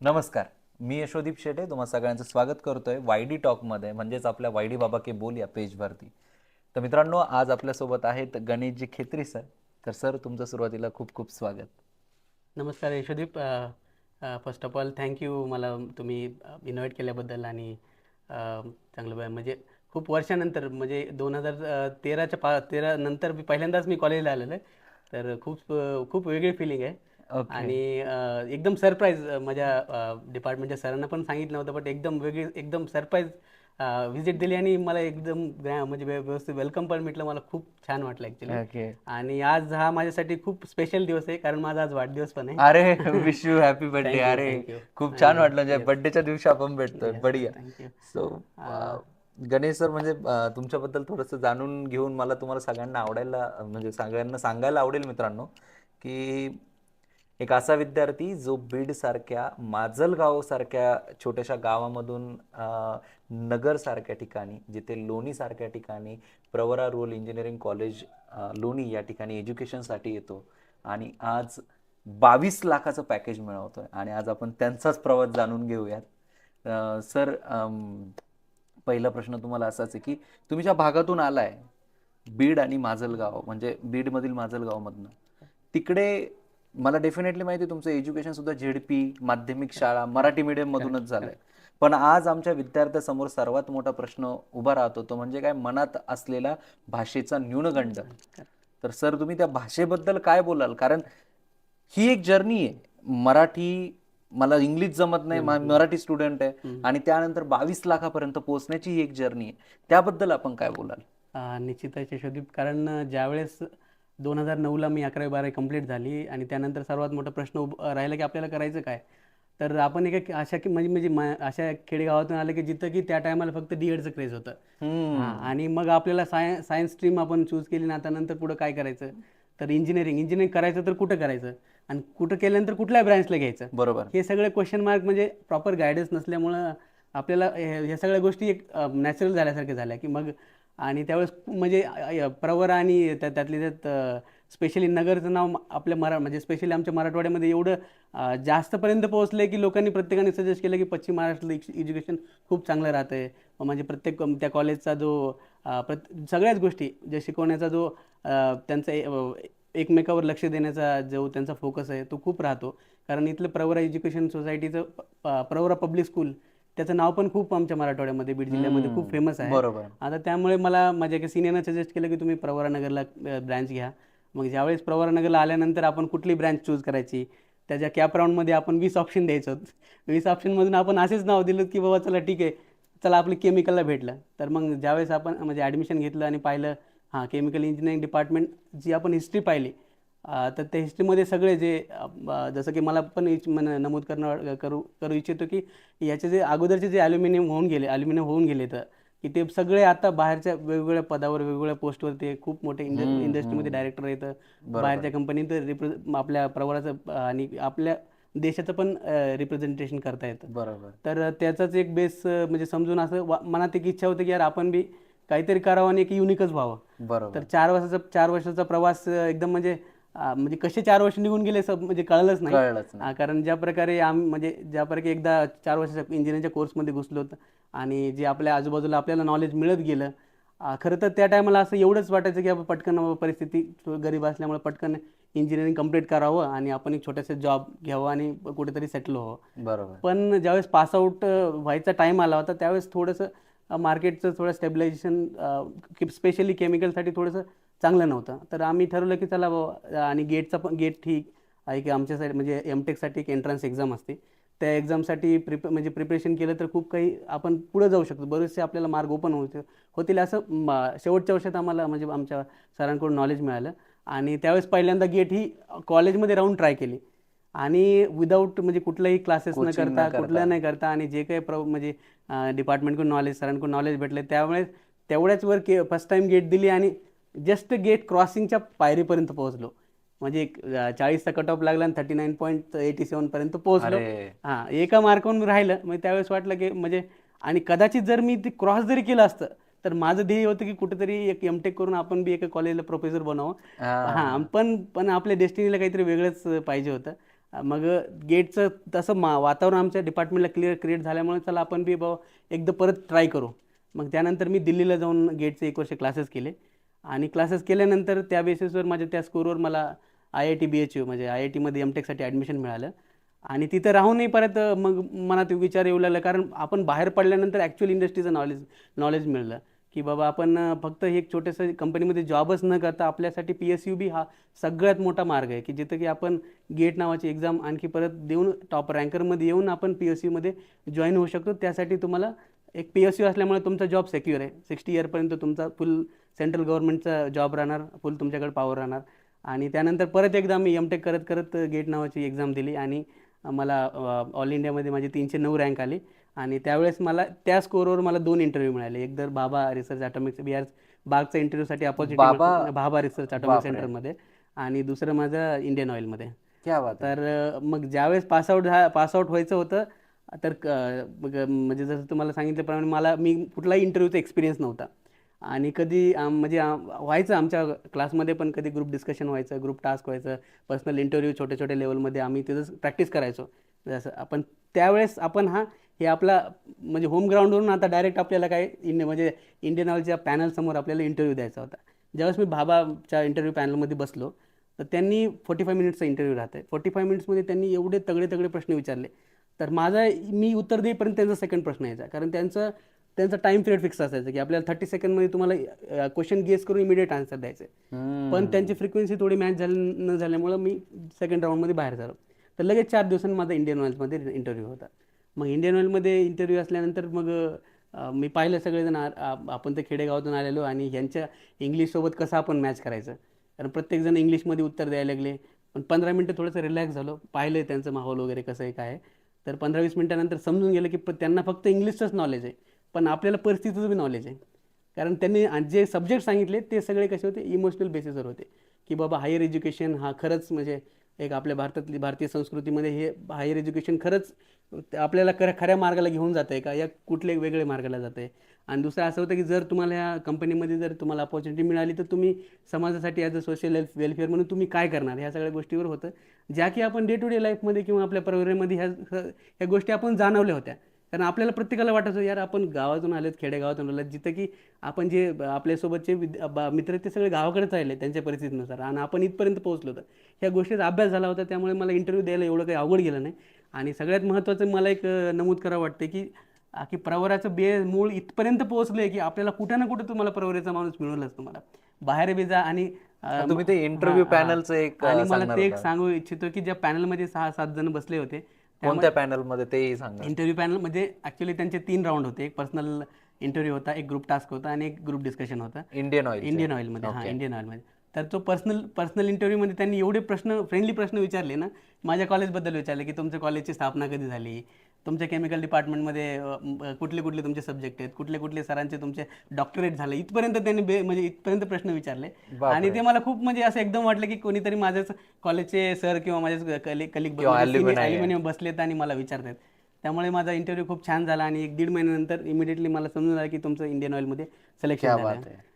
नमस्कार. मी यशोदीप शेटे तुम्हा सगळ्यांचं स्वागत करतोय वायडी टॉकमध्ये म्हणजेच आपल्या वायडी बाबा के बोल या पेजवरती तर मित्रांनो आज आपल्यासोबत आहेत गणेशजी खेत्री सर. तर सर तुमचं सुरुवातीला खूप खूप स्वागत. नमस्कार Yashodeep. First of all thank you मला तुम्ही इन्व्हाइट केल्याबद्दल आणि चांगलं म्हणजे खूप वर्षानंतर म्हणजे दोन हजार तेराच्या पा तेरा नंतर मी पहिल्यांदाच मी कॉलेजला आलेलो आहे. तर खूप खूप वेगळी फिलिंग आहे. आणि अ, एकदम सरप्राईज माझ्या डिपार्टमेंटच्या सरांना पण सांगितलं नव्हतं बट एकदम वेगळी एकदम सरप्राईज व्हिजिट दिली आणि मला एकदम ग्रॅ- म्हणजे व्यव- व्यवस्थित वेलकम पण भेटलं. मला खूप छान वाटलं ॲक्च्युली ओके. आणि आज हा माझ्यासाठी खूप स्पेशल दिवस आहे कारण माझा आज वाढदिवस पण आहे. अरे wish you happy birthday Thank you, अरे thank you. खूप छान आणि- वाटलं. म्हणजे yes. बर्थडेच्या दिवशी आपण भेटतोय. Yes, बढिया. thank you. So Ganesh sir म्हणजे अं, तुमच्याबद्दल थोडंसं जाणून घेऊन मला तुम्हाला सगळ्यांना आवडायला म्हणजे सगळ्यांना सांगायला आवडेल मित्रांनो की एक असा विद्यार्थी जो बीड सारख्या सारख्या छोट्याशा गावामधून नगरसारख्या नगर सारख्या ठिकाणी जिथे लोणी सारख्या ठिकाणी प्रवरा रोल इंजिनिअरिंग कॉलेज लोणी या ठिकाणी एज्युकेशनसाठी येतो. आणि आज बावीस लाखाचं पॅकेज मिळवतोय. आणि आज आपण त्यांचाच प्रवास जाणून घेऊयात. सर पहिला प्रश्न तुम्हाला असाच आहे की तुम्ही ज्या भागातून आलाय बीड आणि माजलगाव म्हणजे बीडमधील माजलगावमधनं तिकडे मला डेफिनेटली माहिती आहे तुमचं एज्युकेशन सुद्धा झेडपी माध्यमिक शाळा मराठी मीडियम मधूनच झालंय. पण आज आमच्या विद्यार्थ्यासमोर सर्वात मोठा प्रश्न उभा राहतो तो म्हणजे काय? मनात असलेला भाषेचा न्यूनगंड. तर सर तुम्ही त्या भाषेबद्दल काय बोलाल? कारण ही एक जर्नी आहे. मराठी मला इंग्लिश जमत नाही मराठी स्टुडंट आहे. आणि त्यानंतर बावीस लाखापर्यंत पोहोचण्याची ही एक जर्नी आहे. त्याबद्दल आपण काय बोलाल? निश्चितच यशोदीप. कारण ज्यावेळेस दोन हजार नऊला मी अकरावी बारावी कंप्लीट झाली आणि त्यानंतर सर्वात मोठा प्रश्न उभ- राहिला की आपल्याला करायचं काय? तर आपण एका अशा की म्हणजे म्हणजे मा- अशा खेडेगावातून आले की जिथं की त्या टायमाला फक्त डी एडचं क्रेज होतं. हां आणि मग आपल्याला साय सायन्स स्ट्रीम आपण चूज केली ना आता नंतर पुढं काय करायचं? तर इंजिनिअरिंग इंजिनिअरिंग करायचं तर कुठं करायचं? आणि कुठं केल्यानंतर कुठल्या ब्रँचला घ्यायचं? बरोबर. हे सगळे क्वेश्चन मार्क म्हणजे प्रॉपर गायडन्स नसल्यामुळं आपल्याला हे- ह्या सगळ्या गोष्टी एक नॅचरल झाल्यासारख्या झाल्या की मग आणि त्यावेळेस म्हणजे प्रवर प्रवरा आणि त्या त्यातले त्यात स्पेशली नगरचं नाव आपल्या मरा म्हणजे स्पेशली आमच्या मराठवाड्यामध्ये एवढं जास्तपर्यंत पोहोचलं की लोकांनी प्रत्येकाने सजेस्ट केलं की पश्चिम महाराष्ट्रातलं एज्युकेशन खूप चांगलं राहतं आहे म्हणजे प्रत्येक त्या कॉलेजचा जो प्रत सगळ्याच गोष्टी जे शिकवण्याचा जो त्यांचा एकमेकावर लक्ष देण्याचा जो त्यांचा फोकस आहे तो खूप राहतो. कारण इथलं प्रवरा एज्युकेशन सोसायटीचं प्रवरा पब्लिक स्कूल त्याचं नाव पण खूप आमच्या मराठवाड्यामध्ये बीड जिल्ह्यामध्ये खूप फेमस आहे. बरोबर. आता त्यामुळे मला माझ्या एका सिनियरनं सजेस्ट केलं की तुम्ही प्रवरा नगरला ब्रँच घ्या. मग ज्यावेळेस प्रवरा नगरला आल्यानंतर आपण कुठली ब्रँच चूज करायची? त्याच्या कॅप राऊंडमध्ये आपण वीस ऑप्शन द्यायचो. वीस ऑप्शनमधून आपण असेच नाव दिलं की बाबा चला ठीक आहे चला आपलं केमिकलला भेटलं. तर मग ज्यावेळेस आपण म्हणजे ॲडमिशन घेतलं आणि पाहिलं हां केमिकल इंजिनिअरिंग डिपार्टमेंट जी आपण हिस्ट्री पाहिली तर त्या हिस्ट्रीमध्ये सगळे जे जसं की मला पण इच- मन- नमूद करणं करू करू इच्छितो की याचे जे अगोदरचे जे ॲल्युमिनियम होऊन गेले ॲल्युमिनियम होऊन गेले तर की ते सगळे आता बाहेरच्या वेगवेगळ्या पदावर वेगवेगळ्या पोस्टवर ते खूप मोठे इंडस्ट्रीमध्ये डायरेक्टर येतं. बाहेरच्या कंपनीत रिप्रे आपल्या प्रवराचं आणि आपल्या देशाचं पण रिप्रेझेंटेशन करता येतं. बरोबर. तर त्याचाच एक बेस म्हणजे समजून असं मनात एक इच्छा होती की यार आपण बी काहीतरी करावं आणि एक युनिकच व्हावं. बरोबर. तर चार वर्षाचा चार वर्षाचा प्रवास एकदम म्हणजे म्हणजे कसे चार वर्ष निघून गेले सब म्हणजे कळलंच नाही. कळलंच नाही. कारण ज्या प्रकारे आम म्हणजे ज्या प्रकारे एकदा चार वर्षाच्या इंजिनिअरिंगच्या कोर्समध्ये घुसलो होतो आणि जे आपल्या आजूबाजूला आपल्याला नॉलेज मिळत गेलं अं, खरं तर त्या टायमाला असं एवढंच वाटायचं की आपण पटकन बाबा परिस्थिती गरीब असल्यामुळे पटकन इंजिनिअरिंग कंप्लीट करावं आणि आपण एक छोटासा जॉब घ्यावं आणि कुठेतरी सेटल व्हावं. बरोबर. पण ज्यावेळेस पासआउट व्हायचा टाईम आला होता त्यावेळेस थोडंसं मार्केटचं थोडं स्टेबिलायझेशन स्पेशली केमिकलसाठी थोडंसं चांगलं नव्हतं. तर आम्ही ठरवलं की चला बाबा आणि गेटचा पण गेट ठीक आहे की आमच्या साईड म्हणजे एम टेकसाठी एक एंट्रन्स एक्झाम असते. त्या एक्झामसाठी प्रिप म्हणजे प्रिपरेशन केलं तर खूप काही आपण पुढे जाऊ शकतो. बरेचसे आपल्याला मार्ग ओपन होते होतील असं शेवटच्या वर्षात आम्हाला म्हणजे आमच्या सरांकडून नॉलेज मिळालं. आणि त्यावेळेस पहिल्यांदा गेट ही कॉलेजमध्ये राहून ट्राय केली. आणि विदाऊट म्हणजे कुठलाही क्लासेस न करता. कुठलं नाही करता आणि जे काही प्र म्हणजे डिपार्टमेंटकडून नॉलेज सरांकडून नॉलेज भेटले त्यावेळेस तेवढ्याच वर के फर्स्ट टाइम गेट दिली आणि जस्ट गेट क्रॉसिंगच्या पायरीपर्यंत पोहोचलो. म्हणजे एक, चाळीसचा कट ऑफ लागला आणि थर्टी नाईन पॉईंट एटी सेवनपर्यंत पोहोचलो. अरे. हां एका मार्कावरून राहिलं. मग त्यावेळेस वाटलं की म्हणजे आणि कदाचित जर मी ते क्रॉस जरी केलं असतं तर माझं ध्येय होतं की कुठेतरी एक एमटेक करून आपण बी एका कॉलेजला प्रोफेसर बनावं. हा. पण पण आपल्या डेस्टिनीला काहीतरी वेगळंच पाहिजे होतं. मग गेटचं तसं मा वातावरण आमच्या डिपार्टमेंटला क्लिअर क्रिएट झाल्यामुळे चला आपण बी बाबा एकदा परत ट्राय करू. मग त्यानंतर मी दिल्लीला जाऊन गेटचे एक वर्ष क्लासेस केले. आणि क्लासेस केल्यानंतर त्या बेसिसवर माझ्या त्या स्कोरवर मला I I T B H U म्हणजे आय आय टीमध्ये एम टेकसाठी ॲडमिशन मिळालं. आणि तिथं राहूनही परत मग मनात विचार येऊ लागला. कारण आपण बाहेर पडल्यानंतर ॲक्च्युअल इंडस्ट्रीचं नॉलेज नॉलेज मिळलं. की बाबा आपण फक्त हे एक छोटंसं कंपनीमध्ये जॉबच न करता आपल्यासाठी पी एस यू बी हा सगळ्यात मोठा मार्ग आहे. की जिथं की आपण गेट नावाची एक्झाम आणखी परत देऊन टॉप रँकरमध्ये येऊन आपण पी एस यूमध्ये जॉईन होऊ शकतो. त्यासाठी तुम्हाला एक पी एस यू असल्यामुळे तुमचा जॉब सेक्युअर आहे. सिक्स्टी इयरपर्यंत तुमचा फुल सेंट्रल गव्हर्नमेंटचा जॉब राहणार फुल तुमच्याकडे पॉवर राहणार. आणि त्यानंतर परत एकदा मी एम टेक करत करत गेट नावाची एक्झाम दिली आणि मला ऑल इंडियामध्ये माझी तीनशे नऊ रँक आली. आणि त्यावेळेस मला त्या स्कोरवर मला दोन इंटरव्ह्यू मिळाले. एक तर बाबा रिसर्च ॲटॉमिक्स बिहार बागचा इंटरव्ह्यूसाठी अपॉर्च्युनिटी बाबा रिसर्च ॲटॉमिक. सेंटरमध्ये आणि दुसरं माझं इंडियन ऑइलमध्ये. तर मग ज्यावेळेस पासआउट झा पासआउट व्हायचं होतं तर म्हणजे जसं तुम्हाला सांगितल्याप्रमाणे मला मी कुठलाही इंटरव्ह्यूचा एक्सपिरियन्स नव्हता. आणि कधी आम- म्हणजे आम- व्हायचं आमच्या क्लासमध्ये पण कधी ग्रुप डिस्कशन व्हायचं ग्रुप टास्क व्हायचं पर्सनल इंटरव्ह्यू छोटे छोटे लेवलमध्ये आम्ही तिथं प्रॅक्टिस करायचो. जसं आपण त्यावेळेस आपण हा हे आपला म्हणजे होम ग्राउंडवरून आता डायरेक्ट आपल्याला काय इंडिया म्हणजे इंडियन ऑइलच्या पॅनलसमोर आपल्याला इंटरव्ह्यू द्यायचा होता. ज्यावेळेस मी भाबाच्या इंटरव्ह्यू पॅनलमध्ये बसलो तर त्यांनी फोर्टी फाय मिनिट्सचा इंटरव्ह्यू राहते फोर्टी फाय मिनिट्समध्ये त्यांनी एवढे तगडे तगडे प्रश्न विचारले. तर माझा मी उत्तर देईपर्यंत त्यांचा सेकंड प्रश्न यायचा. कारण त्यांचं त्यांचा टाइम पिरियड फिक्स असायचं की आपल्याला थर्टी सेकंडमध्ये तुम्हाला क्वेश्चन गेस करून इमिडिएट आन्सर द्यायचे. पण त्यांची फ्रिक्वेन्सी थोडी मॅच झाली न झाल्यामुळं मी सेकंड राऊंडमध्ये बाहेर झालो. तर लगेच चार दिवसांनी माझा इंडियन ऑइल्समध्ये इंटरव्ह्यू होता. मग इंडियन ऑइलमध्ये इंटरव्ह्यू असल्यानंतर मग मी पाहिलं सगळेजण आपण तर खेडेगावातून आलेलो आणि ह्यांच्या इंग्लिशसोबत कसं आपण मॅच करायचं? कारण प्रत्येकजण इंग्लिशमध्ये उत्तर द्यायला लागले. पण पंधरा मिनटं थोडंसं रिलॅक्स झालो. पाहिलं त्यांचं माहोल वगैरे कसं आहे काय तर पंधरा वीस मिनटानंतर समजून गेलं की त्यांना फक्त इंग्लिशचंच नॉलेज आहे. पण आपल्याला परिस्थितीचं बी नॉलेज आहे. कारण त्यांनी जे सब्जेक्ट सांगितले ते सगळे कसे होते? इमोशनल बेसिसवर होते. की बाबा हायर एज्युकेशन हा खरंच म्हणजे एक आपल्या भारतातली भारतीय संस्कृतीमध्ये हे हायर एज्युकेशन खरंच आपल्याला खऱ्या खऱ्या मार्गाला घेऊन जात आहे का? या कुठल्या वेगळ्या मार्गाला जात आहे आणि दुसरं असं होतं की जर तुम्हाला या कंपनीमध्ये जर तुम्हाला अपॉर्च्युनिटी मिळाली तर तुम्ही समाजासाठी as a social health welfare म्हणून तुम्ही काय करणार? ह्या सगळ्या गोष्टीवर होतं. ज्या की आपण डे टू डे लाईफमध्ये किंवा आपल्या परिवारामध्ये ह्या ह्या गोष्टी आपण जाणवल्या होत्या. कारण आपल्याला प्रत्येकाला वाटायचं यार आपण गावातून आलेत खेडेगावातून आलेत जिथं की आपण जे आपल्यासोबतचे मित्र ते सगळे गावाकडेच राहिले त्यांच्या परिस्थितीनुसार आणि आपण इथपर्यंत पोहोचलो होतं ह्या गोष्टीचा अभ्यास झाला होता त्यामुळे मला इंटरव्ह्यू द्यायला एवढं काही अवघड गेलं नाही आणि सगळ्यात महत्त्वाचं मला एक नमूद करावं वाटतं की की प्रवराचं बे मूळ इथपर्यंत पोहोचलं की आपल्याला कुठं ना कुठं तुम्हाला प्रवरेचा माणूस मिळवलाच तुम्हाला बाहेर बी जा आणि तुम्ही ते हा, interview हा. panel चं एक, आणि मला ते एक. सांगू इच्छितो की ज्या पॅनलमध्ये सहा सात जण बसले होते कोणत्या पॅनलमध्ये तेही सांगा. इंटरव्ह्यू पॅनल म्हणजे ॲक्च्युली त्यांचे तीन राऊंड होते. एक पर्सनल इंटरव्ह्यू होता एक ग्रुप टास्क होता आणि एक ग्रुप डिस्कशन होता. इंडियन ऑइल इंडियन ऑइलमध्ये हां इंडियन ऑइलमध्ये तर तो पर्सनल पर्सनल इंटरव्ह्यूमध्ये त्यांनी एवढे प्रश्न फ्रेंडली प्रश्न विचारले ना माझ्या कॉलेजबद्दल विचारले की तुमच्या कॉलेजची स्थापना कधी झाली? तुमच्या केमिकल डिपार्टमेंटमध्ये कुठले कुठले तुमचे सब्जेक्ट आहेत? कुठले कुठले सरांचे तुमचे डॉक्टरेट झाले? इथपर्यंत त्यांनी बे म्हणजे इथपर्यंत प्रश्न विचारले. आणि ते मला खूप म्हणजे असं एकदम वाटलं की कोणीतरी माझ्याच कॉलेजचे सर किंवा माझे कलिक कलिक अल्युमिनियम बसलेत आणि मला विचारतात त्यामुळे माझा इंटरव्ह्यू खूप छान झाला आणि एक दीड महिन्यानंतर इमिडिएटली मला समजून आलं की तुमचं इंडियन ऑइलमध्ये सिलेक्शन झालं